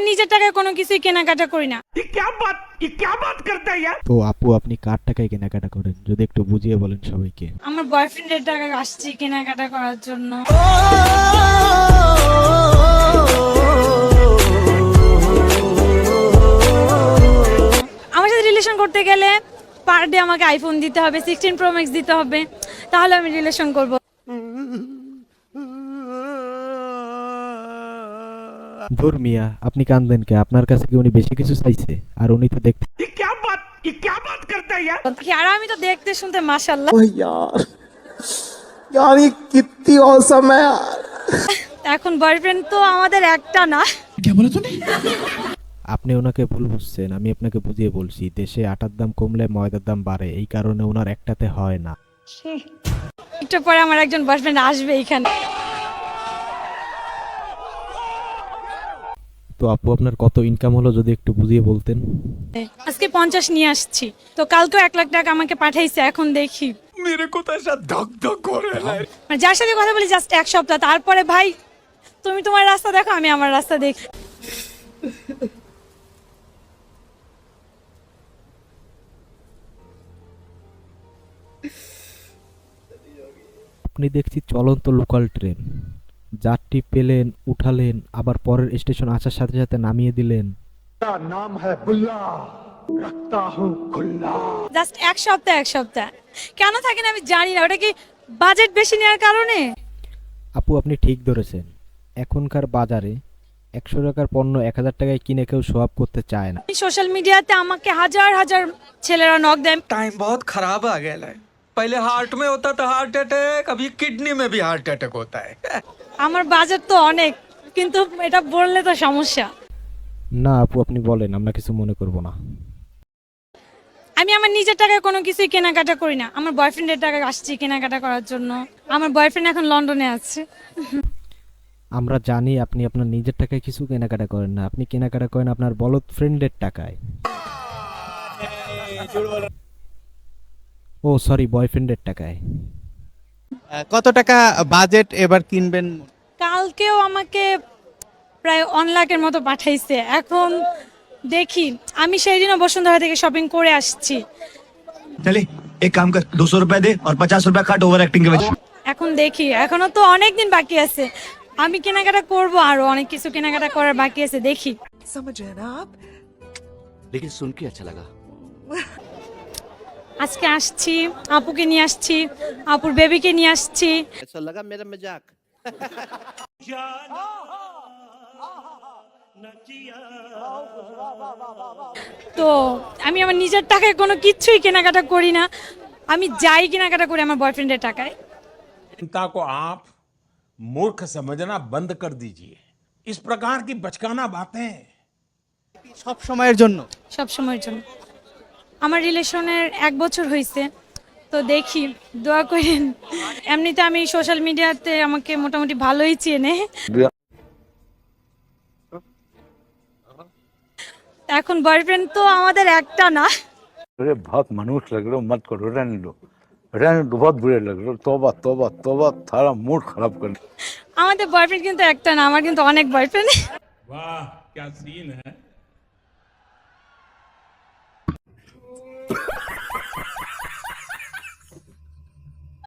আমার নিজের টাকায় কোনো কিছুই কেনাকাটা করি না। তো আপু আপনি কার টাকায় কেনাকাটা করেন? যদি একটু বুঝিয়ে বলেন সবাইকে। আমার বয়ফ্রেন্ডের টাকা আসছি কেনাকাটা করার জন্য। আমার সাথে রিলেশন করতে গেলে পার ডে আমাকে আইফোন দিতে হবে সিক্সটিন প্রো ম্যাক্স দিতে হবে। তাহলে আমি রিলেশন করব। ধুর মিয়া আপনি কান্দেন কে আপনার কাছে কি উনি বেশি কিছু চাইছে আর উনি তো দেখতে আর আমি তো দেখতে শুনতে মাসাল্লাহ ओह यार यार ये कितनी औसम है यार এখন বয়ফ্রেন্ড তো আমাদের একটা না আপনি ওনাকে ভুল বুঝছেন আমি আপনাকে বুঝিয়ে বলছি দেশে আটার দাম কমলে ময়দার দাম বাড়ে এই কারণে ওনার একটাতে হয় না একটু পরে আমার একজন বয়ফ্রেন্ড আসবে এখানে তো আপু আপনার কত ইনকাম হলো যদি একটু বুঝিয়ে বলতেন? আজকে পঞ্চাশ নিয়ে আসছি। তো কালকেও এক লাখ টাকা আমাকে পাঠাইছে এখন দেখি। মেরে কোথায় ধক ধক মানে যার সাথে কথা বলি জাস্ট এক সপ্তাহ। তারপরে ভাই তুমি তোমার রাস্তা দেখো আমি আমার রাস্তা দেখি। আপনি দেখছি চলন্ত লোকাল ট্রেন টি পেলেন উঠালেন আবার পরের স্টেশন আসার সাথে সাথে নামিয়ে দিলেন। নাম হ্যাঁ জাস্ট এক সপ্তাহ এক সপ্তাহ। কেন থাকেন আমি জানি না ওটা কি বাজেট বেশি নেওয়ার কারণে? আপু আপনি ঠিক ধরেছেন। এখনকার বাজারে একশো টাকার পণ্য এক হাজার টাকায় কিনে কেউ সোয়াব করতে চায় না। সোশ্যাল মিডিয়াতে আমাকে হাজার হাজার ছেলেরা নক দেন। টাইম বহুত খারাপ আ গেল পহলে হার্ট মে হতা তো হার্ট অ্যাটাক अभी কিডনি মে ভি হার্ট অ্যাটাক হতা হ্যায় আমার বাজেট তো অনেক কিন্তু এটা বললে তো সমস্যা। না আপু আপনি বলেন আমরা কিছু মনে করব না। আমি আমার নিজের টাকায় কোনো কিছুই কেনাকাটা করি না। আমার বয়ফ্রেন্ডের টাকা আসছি কেনাকাটা করার জন্য। আমার বয়ফ্রেন্ড এখন লন্ডনে আছে। আমরা জানি আপনি আপনার নিজের টাকায় কিছু কেনাকাটা করেন না। আপনি কেনাকাটা করেন আপনার বলদ ফ্রেন্ডের টাকায়। ও সরি বয়ফ্রেন্ডের টাকায়। কত টাকা বাজেট এবার কিনবেন কালকেও আমাকে প্রায় ওয়ান লাখের মতো পাঠাইছে এখন দেখি আমি সেই দিনও বসুন্ধরা থেকে শপিং করে আসছি चले एक काम कर दो सौ रुपए दे और पचास रुपए काट ओवर एक्टिंग के वजह এখন দেখি এখনো তো অনেক দিন বাকি আছে আমি কেনাকাটা করব আরো অনেক কিছু কেনাকাটা করার বাকি আছে দেখি लेकिन सुन के अच्छा लगा আজকে আসছি আপুকে নিয়ে আসছি আপুর বেবিকে নিয়ে আসছি ऐसा लगा मेरा मजाक তো আমি আমার নিজের টাকায় কোনো কিছুই কেনাকাটা করি না আমি যাই কেনাকাটা করি আমার বয়ফ্রেন্ডের টাকায় चिंता को आप मूर्ख समझना बंद कर दीजिए इस प्रकार की बचकाना बातें সব সময়ের জন্য সব সময়ের জন্য আমার রিলেশনের এক বছর হয়েছে তো দেখি দোয়া করেন এমনিতে আমি সোশ্যাল মিডিয়াতে আমাকে মোটামুটি ভালোই চেনে এখন বয়ফ্রেন্ড তো আমাদের একটা না अरे बहुत मनुष्य लग रहे हो मत करो रहने दो रहने दो बहुत बुरे लग रहे हो तोबा तोबा तोबा थारा मूड खराब कर আমাদের বয়ফ্রেন্ড কিন্তু একটা না আমার কিন্তু অনেক বয়ফ্রেন্ড वाह क्या सीन है